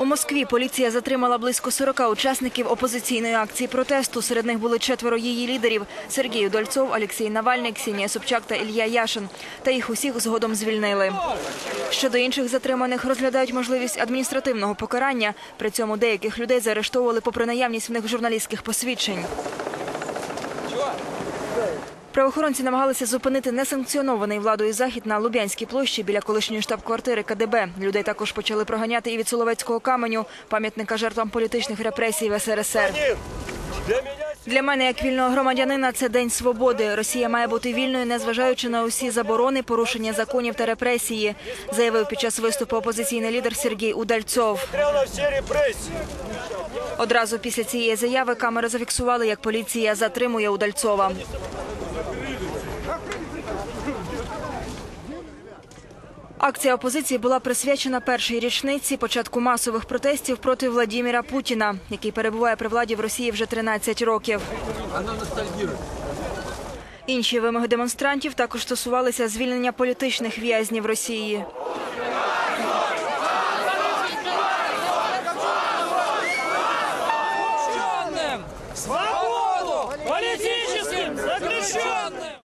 У Москві поліція затримала близько 40 учасників опозиційної акції протесту. Серед них були четверо її лідерів – Сергій Удальцов, Олексій Навальний, Ксенія Собчак та Ілля Яшин. Та їх усіх згодом звільнили. Щодо інших затриманих розглядають можливість адміністративного покарання. При цьому деяких людей заарештовували попри наявність в них журналістських посвідчень. Правоохоронці намагалися зупинити несанкціонований владою захід на Лубянській площі біля колишньої штаб-квартири КДБ. Людей також почали проганяти і від Соловецького каменю, пам'ятника жертвам політичних репресій в СРСР. Для мене, як вільного громадянина, це день свободи. Росія має бути вільною, незважаючи на усі заборони, порушення законів та репресії, заявив під час виступу опозиційний лідер Сергій Удальцов. Одразу після цієї заяви камери зафіксували, як поліція затримує Удальцова. Акція опозиції була присвячена першій річниці початку масових протестів проти Владіміра Путіна, який перебуває при владі в Росії вже 13 років. Інші вимоги демонстрантів також стосувалися звільнення політичних в'язнів Росії. Свободу политическим заключенным!